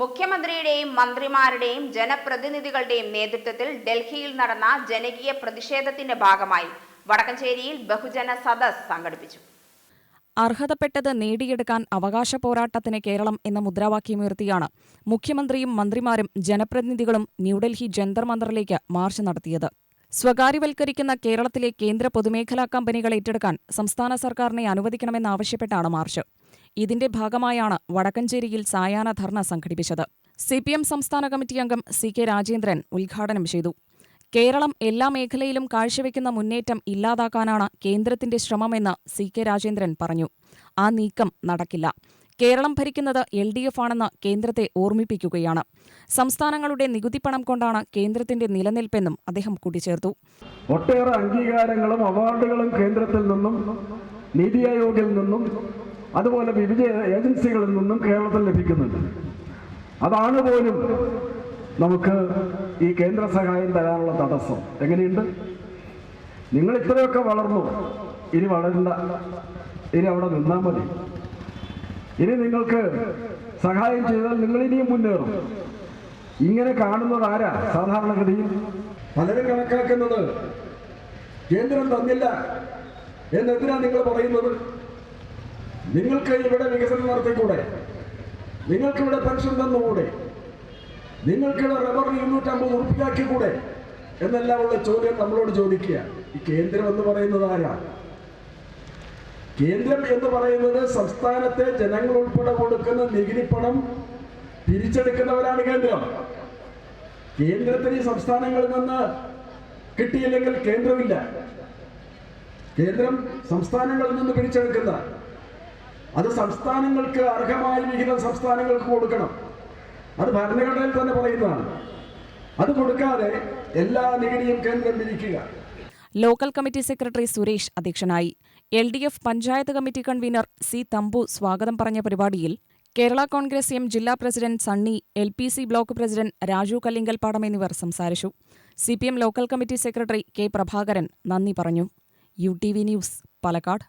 മുഖ്യമന്ത്രിയുടെയും മന്ത്രിമാരുടെയും ജനപ്രതിനിധികളുടെയും നേതൃത്വത്തിൽ ഡൽഹിയിൽ നടന്ന ജനകീയ പ്രതിഷേധത്തിന്റെ ഭാഗമായി വടക്കഞ്ചേരിയിൽ ബഹുജന സദസ് സംഘടിപ്പിച്ചു. അർഹതപ്പെട്ടത് നേടിയെടുക്കാൻ അവകാശ പോരാട്ടത്തിന് കേരളം എന്ന മുദ്രാവാക്യമുയർത്തിയാണ് മുഖ്യമന്ത്രിയും മന്ത്രിമാരും ജനപ്രതിനിധികളും ന്യൂഡൽഹി ജന്തർ മന്ദറിലേക്ക് മാർച്ച് നടത്തിയത്. സ്വകാര്യവൽക്കരിക്കുന്ന കേരളത്തിലെ കേന്ദ്ര പൊതുമേഖലാ കമ്പനികൾ ഏറ്റെടുക്കാൻ സംസ്ഥാന സർക്കാരിനെ അനുവദിക്കണമെന്നാവശ്യപ്പെട്ടാണ് മാർച്ച്. ഇതിന്റെ ഭാഗമായാണ് വടക്കഞ്ചേരിയിൽ സായാഹ്ന ധർണ സംഘടിപ്പിച്ചത്. സിപിഎം സംസ്ഥാന കമ്മിറ്റി അംഗം സി കെ രാജേന്ദ്രൻ ഉദ്ഘാടനം ചെയ്തു. കേരളം എല്ലാ മേഖലയിലും കാഴ്ചവെക്കുന്ന മുന്നേറ്റം ഇല്ലാതാക്കാനാണ് കേന്ദ്രത്തിന്റെ ശ്രമമെന്ന് സി കെ രാജേന്ദ്രൻ പറഞ്ഞു. ആ നീക്കം നടക്കില്ല. കേരളം ഭരിക്കുന്നത് എൽ ഡി എഫ് ആണെന്ന് കേന്ദ്രത്തെ ഓർമ്മിപ്പിക്കുകയാണ്. സംസ്ഥാനങ്ങളുടെ നികുതിപ്പണം കൊണ്ടാണ് കേന്ദ്രത്തിന്റെ നിലനിൽപ്പെന്നും അദ്ദേഹം കൂട്ടിച്ചേർത്തു. ഒട്ടേറെ അംഗീകാരങ്ങളും അവാർഡുകളും കേന്ദ്രത്തിൽ നിന്നും നീതി ആയോഗിൽ നിന്നും അതുപോലെ വിവിധ ഏജൻസികളിൽ നിന്നും കേരളത്തിൽ ലഭിക്കുന്നുണ്ട്. അതാണ് പോലും നമുക്ക് ഈ കേന്ദ്ര സഹായം തരാനുള്ള തടസ്സം. എങ്ങനെയുണ്ട്? നിങ്ങൾ ഇത്രയൊക്കെ വളർന്നു. ഇനി വളരണ്ട. ഇനി അവിടെ നിന്നാൽ മതി. ഇനി നിങ്ങൾക്ക് സഹായം ചെയ്താൽ നിങ്ങൾ ഇനിയും മുന്നേറും. ഇങ്ങനെ കാണുന്നത് ആരാ? സാധാരണഗതിയിൽ പലരും കണക്കാക്കുന്നത് കേന്ദ്രം തന്നില്ല. എന്നെതിരാ നിങ്ങൾ പറയുന്നത്? നിങ്ങൾക്ക് ഇവിടെ വികസനം നടത്തിക്കൂടെ? നിങ്ങൾക്കിവിടെ പെൻഷൻ തന്നുകൂടെ? നിങ്ങൾക്കിവിടെ റബ്ബർ ഇരുന്നൂറ്റമ്പത് എന്നെല്ലാം ഉള്ള ചോദ്യം നമ്മളോട് ചോദിക്കുക. ഈ കേന്ദ്രം എന്ന് പറയുന്നത് ആരാണ് കേന്ദ്രം എന്ന് പറയുന്നത് സംസ്ഥാനത്തെ ജനങ്ങൾ ഉൾപ്പെടെ കൊടുക്കുന്ന നികുതി പണം പിരിച്ചെടുക്കുന്നവരാണ് കേന്ദ്രം. കേന്ദ്രത്തിന് ഈ സംസ്ഥാനങ്ങളിൽ നിന്ന് കിട്ടിയില്ലെങ്കിൽ കേന്ദ്രമില്ല. കേന്ദ്രം സംസ്ഥാനങ്ങളിൽ നിന്ന് പിരിച്ചെടുക്കുന്ന അത് സംസ്ഥാനങ്ങൾക്ക് അർഹമായ വിഹിതം സംസ്ഥാനങ്ങൾക്ക് കൊടുക്കണം. അത് ഭരണഘടനയിൽ തന്നെ പറയുന്നതാണ്. അത് കൊടുക്കാതെ എല്ലാ നികുതിയും കേന്ദ്രം പിരിക്കുക ലോക്കൽ കമ്മിറ്റി സെക്രട്ടറി സുരേഷ് അധ്യക്ഷനായി. L D F panchayat committee convener C Thampu സ്വാഗതം പറഞ്ഞ പരിപാടിയിൽ കേരള കോൺഗ്രസ് എം ജില്ലാ president Sunny L P C block president Raju Kallinkalpadam എന്നിവർ സംസാരിച്ചു. C P M local committee secretary K Prabhakaran നന്ദി പറഞ്ഞു. U T V news Palakkad.